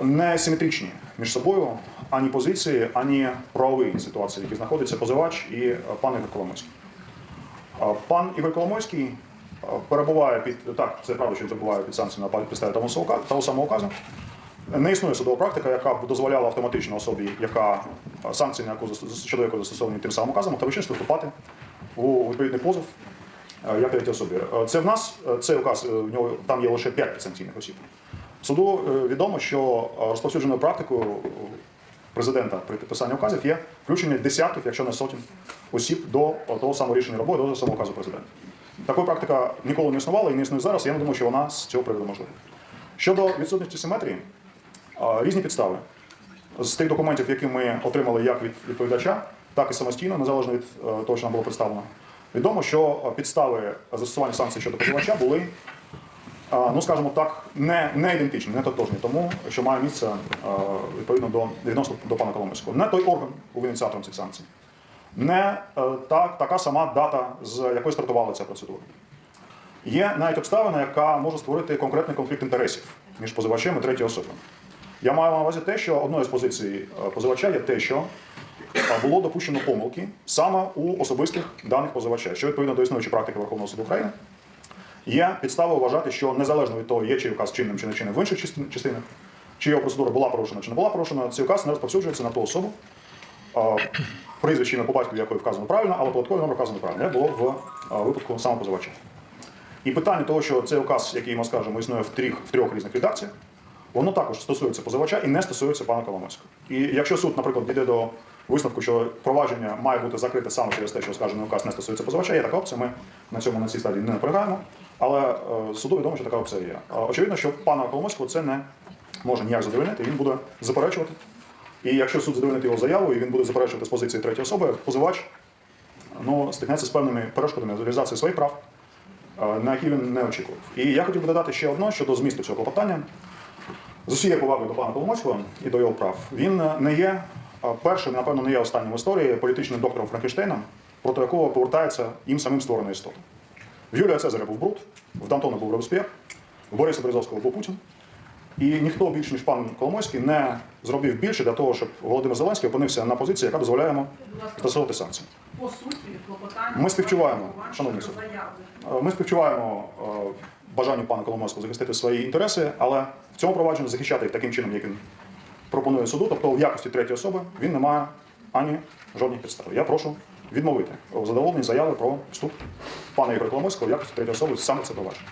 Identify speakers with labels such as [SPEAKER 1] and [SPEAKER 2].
[SPEAKER 1] не симетричні між собою ані позиції, ані правові ситуації, в якій знаходиться позивач і е, пан Ігор Коломойський. Пан Ігор Коломойський перебуває під так, це правда, що він перебуває під санкціями на підставі того самого указу-. Не існує судова практика, яка б дозволяла автоматично особі, яка санкції, на яку щодо якої застосовані тим самим указом, автоматично вступати у відповідний позов е, як третій особі. Е, Це в нас е, цей указ, е, в нього там є лише 5 санкційних осіб. Суду е, відомо, що е, розповсюдженою практикою президента при підписанні указів є включення десятків, якщо не сотень осіб до е, того самого рішення роботи, до того самого указу президента. Такої практика ніколи не існувала і не існує зараз. Я не думаю, що вона з цього приводу можлива. Щодо відсутності симетрії, різні підстави. З тих документів, які ми отримали як від відповідача, так і самостійно, незалежно від того, що нам було представлено, відомо, що підстави застосування санкцій щодо позивача були, ну скажімо так, не, не ідентичні, не тотожні, тому що має місце відповідно до відносно до пана Коломойського. Не той орган був ініціатором цих санкцій, не е, так, така сама дата, з якої стартувала ця процедура. Є навіть обставина, яка може створити конкретний конфлікт інтересів між позивачем і третьою особою. Я маю на увазі те, що одною з позицій е, позивача є те, що е, було допущено помилки саме у особистих даних позивача, що відповідно до існуючої практики Верховного суду України. Є підстава вважати, що незалежно від того, є чи указ чинним чи не чинним в інших частинах, чи його процедура була порушена чи не була порушена, цей указ не розповсюджується на ту особу, прізвище ім'я по батькові якої вказано правильно, але податковий номер вказано правильно, як було в випадку саме позивача. І питання того, що цей указ, який ми скажемо, існує в трьох, в трьох різних редакціях, воно також стосується позивача і не стосується пана Коломойського. І якщо суд, наприклад, дійде до висновку, що провадження має бути закрите саме через те, що скажений указ не стосується позивача, є така опція. Ми на цьому на цій стадії не наполягаємо. Але е, суду відомо, що така опція є. Очевидно, що пана Коломойського це не може ніяк задовольнити, він буде заперечувати. І якщо суд задовольнить його заяву, і він буде заперечувати з позиції третьої особи, позивач ну, стикнеться з певними перешкодами з реалізації своїх прав, е, на які він не очікував. І я хотів би додати ще одне щодо змісту цього клопотання. З усією повагою до пана Коломойського і до його прав, він не є першим, напевно, не є останнім в історії політичним доктором Франкенштейном, проти якого повертається їм самим створена істота. В Юлія Цезаря був Брут, в Д'Антона був Робесп'єр, в Бориса Березовського був Путін. І ніхто більше, ніж пан Коломойський, не зробив більше для того, щоб Володимир Зеленський опинився на позиції, яка дозволяє йому стосовувати санкції.
[SPEAKER 2] По суті, клопотання.
[SPEAKER 1] Ми співчуваємо, шановний суд. Е, Ми співчуваємо е, бажанню пана Коломойського захистити свої інтереси, але в цьому провадженні захищати їх таким чином, як він пропонує суду, тобто в якості третьої особи він не має ані жодних підстав. Я прошу відмовити у задоволенні заяви про вступ пана Ігоря Коломойського якості третьої особи саме це провадження.